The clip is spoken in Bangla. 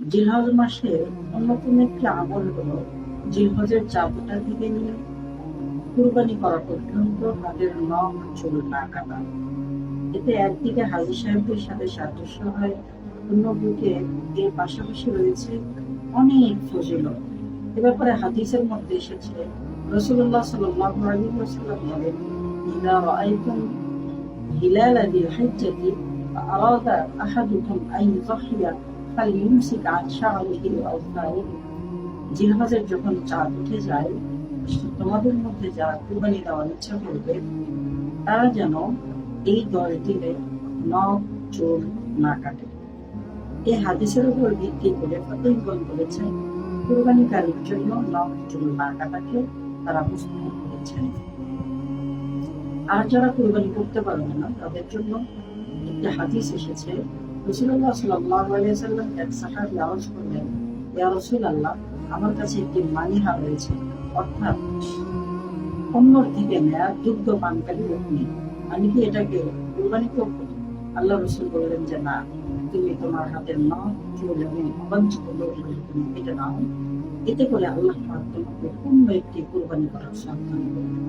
জিলহজ মাসে অন্যতম একটি আমল হলো জিলহজের চাপটা থেকে নিয়ে কুরবানি করা পর্যন্ত হাতের নখ চুল না কাটা এতে একদিকে হাজি সাহেবদের সাথে সাদৃশ্য হয় অন্যদিকে এর পাশাপাশি রয়েছে অনেক ফজিলত এ ব্যাপারে হাদিসের মধ্যে এসেছে রসুল্লাহ সাল্লাল্লাহু আলাইহি ওয়াসাল্লাম বলেন ইদা রাআইতুম হিলাল দিল হিজ্জাতি فأراد أحدكم أن يضحي কালিমসি কাদশা আলহির অবতারে জিলহাজের যখন চাঁদ উঠে যায় তোমাদের মধ্যে যারা কুরবানি দেওয়ার ইচ্ছা করবে, তারা যেন এই দশ নখ চোর না কাটে। এই হাদিসের উপর ভিত্তি করে ফতেহগণ বলেছেন, কুরবানিকারীর জন্য নখ চোর না কাটাকে তারা প্রস্তুত করেছেন আর যারা কুরবানি করতে পারবে না, তাদের জন্য একটা হাদিস এসেছে রসুল্লাহ সাল্লাল্লাহু আলাইহি সাল্লাম এক সাহাবী আওয়াজ করলেন ইয়া রাসূলুল্লাহ আমার কাছে একটি মানিহা রয়েছে, অর্থাৎ অন্যর থেকে নেয়া দুগ্ধ পানকারী রকমি আমি কি এটাকে কুরবানি করব? আল্লাহ রসুল বললেন যে, না, তুমি তোমার হাতের নখ চুল এবং অবাঞ্ছিত লোকগুলো তুমি কেটে নাও এতে করে আল্লাহ তোমাকে অন্য একটি কুরবানি করার সন্ধান করবে